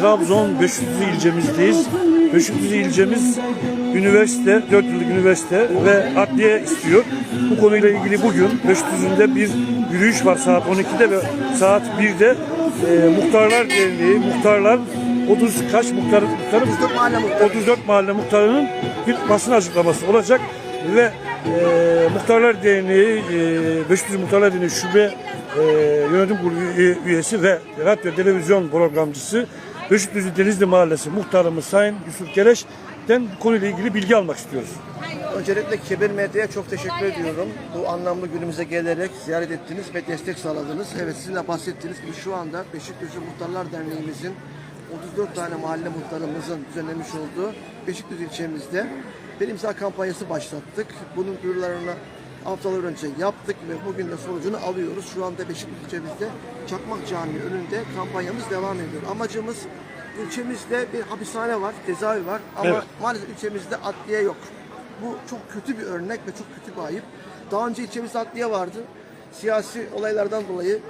Trabzon 500 ilçemizdeyiz. 500 ilçemiz üniversite, 4 yıllık üniversite ve adliye istiyor. Bu konuyla ilgili bugün 500'ünde bir yürüyüş var saat 12'de ve saat 1'de e, Muhtarlar Derneği, muhtarlar 30 kaç muhtar, muhtarı 34 mahalle muhtarı. 34 mahalle muhtarının bir basın açıklaması olacak ve e, Muhtarlar Derneği, e, Beşiktaş Muhtarlar Derneği Şube e, Yönetim Kurulu üye- üyesi ve radyo televizyon programcısı Beşiktaş Denizli Mahallesi muhtarımız Sayın Yusuf Kereş'ten konuyla ilgili bilgi almak istiyoruz. Öncelikle Kebir Medya'ya çok teşekkür ediyorum. Bu anlamlı günümüze gelerek ziyaret ettiniz ve destek sağladınız. Evet sizin bahsettiğiniz gibi şu anda Beşiktaş'ı Muhtarlar Derneğimizin 34 tane mahalle muhtarımızın düzenlemiş olduğu Beşiktaş ilçemizde bir imza kampanyası başlattık. Bunun duyurularını haftalar önce yaptık ve bugün de sonucunu alıyoruz. Şu anda Beşiktaş ilçemizde Çakmak Camii önünde kampanyamız devam ediyor. Amacımız ilçemizde bir hapishane var, cezaevi var ama Evet. maalesef ilçemizde adliye yok. Bu çok kötü bir örnek ve çok kötü bir ayıp. Daha önce ilçemizde adliye vardı. Siyasi olaylardan dolayı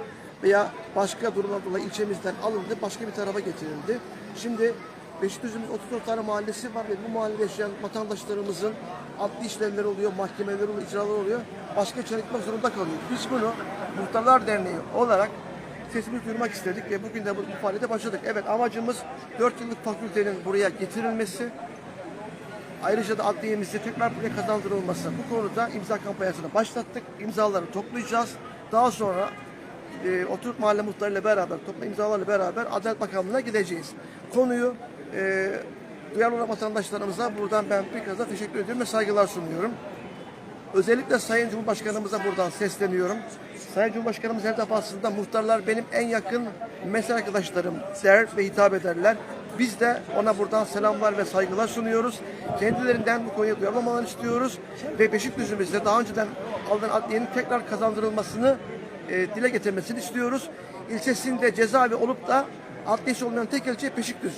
veya başka durumlar dolayı ilçemizden alındı, başka bir tarafa getirildi. Şimdi Beşiktaş'ın 34 tane mahallesi var ve bu mahallede yaşayan vatandaşlarımızın adli işlemleri oluyor, mahkemeler oluyor, icralar oluyor. Başka içeri gitmek zorunda kalıyor. Biz bunu Muhtarlar Derneği olarak sesimizi duyurmak istedik ve bugün de bu, bu faaliyete başladık. Evet amacımız 4 yıllık fakültenin buraya getirilmesi, Ayrıca da adliyemizde tekrar buraya kazandırılması. Bu konuda imza kampanyasını başlattık. İmzaları toplayacağız. Daha sonra e, oturup mahalle muhtarıyla beraber, topla imzalarla beraber Adalet Bakanlığı'na gideceğiz. Konuyu e, duyarlı vatandaşlarımıza buradan ben bir kez teşekkür ediyorum ve saygılar sunuyorum. Özellikle Sayın Cumhurbaşkanımıza buradan sesleniyorum. Sayın Cumhurbaşkanımız her defasında muhtarlar benim en yakın meslek arkadaşlarım der ve hitap ederler. Biz de ona buradan selamlar ve saygılar sunuyoruz. Kendilerinden bu konuya duyarlı olmalarını istiyoruz. Ve Beşiktaş'ımızda daha önceden alınan adliyenin tekrar kazandırılmasını e, dile getirmesini istiyoruz. İlçesinde cezaevi olup da adliyesi olmayan tek ilçe Beşiktaş.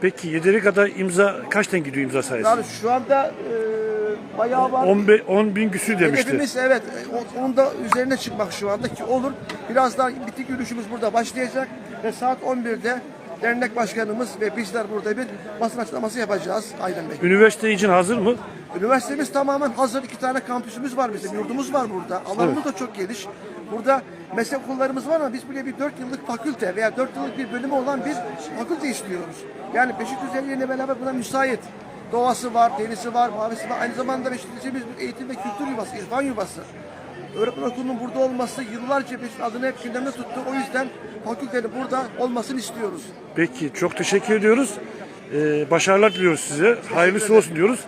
Peki yeteri kadar imza kaçtan gidiyor imza sayısı? Yani şu anda e, bayağı var. 10, be- 10 bin küsür demişti. Hedefimiz evet o- onun da üzerine çıkmak şu anda ki olur. Birazdan bitik yürüyüşümüz burada başlayacak ve saat 11'de dernek başkanımız ve bizler burada bir basın açıklaması yapacağız Aydın Bey. Üniversite için hazır mı? Üniversitemiz tamamen hazır. iki tane kampüsümüz var bizim. Yurdumuz var burada. Alanımız da çok geniş. Burada meslek okullarımız var ama biz buraya bir 4 yıllık fakülte veya 4 yıllık bir bölümü olan bir fakülte istiyoruz. Yani Beşiktaş ile beraber buna müsait. Doğası var, denizi var, mavisi var. Aynı zamanda Beşiktaş'ımız bir eğitim ve kültür yuvası, irfan yuvası. Öğretmen okulunun burada olması yıllarca Beşiktaş adını hep gündemde tuttu. O yüzden fakültenin burada olmasını istiyoruz. Peki çok teşekkür ediyoruz. Ee, başarılar diliyoruz size. Hayırlısı olsun diyoruz.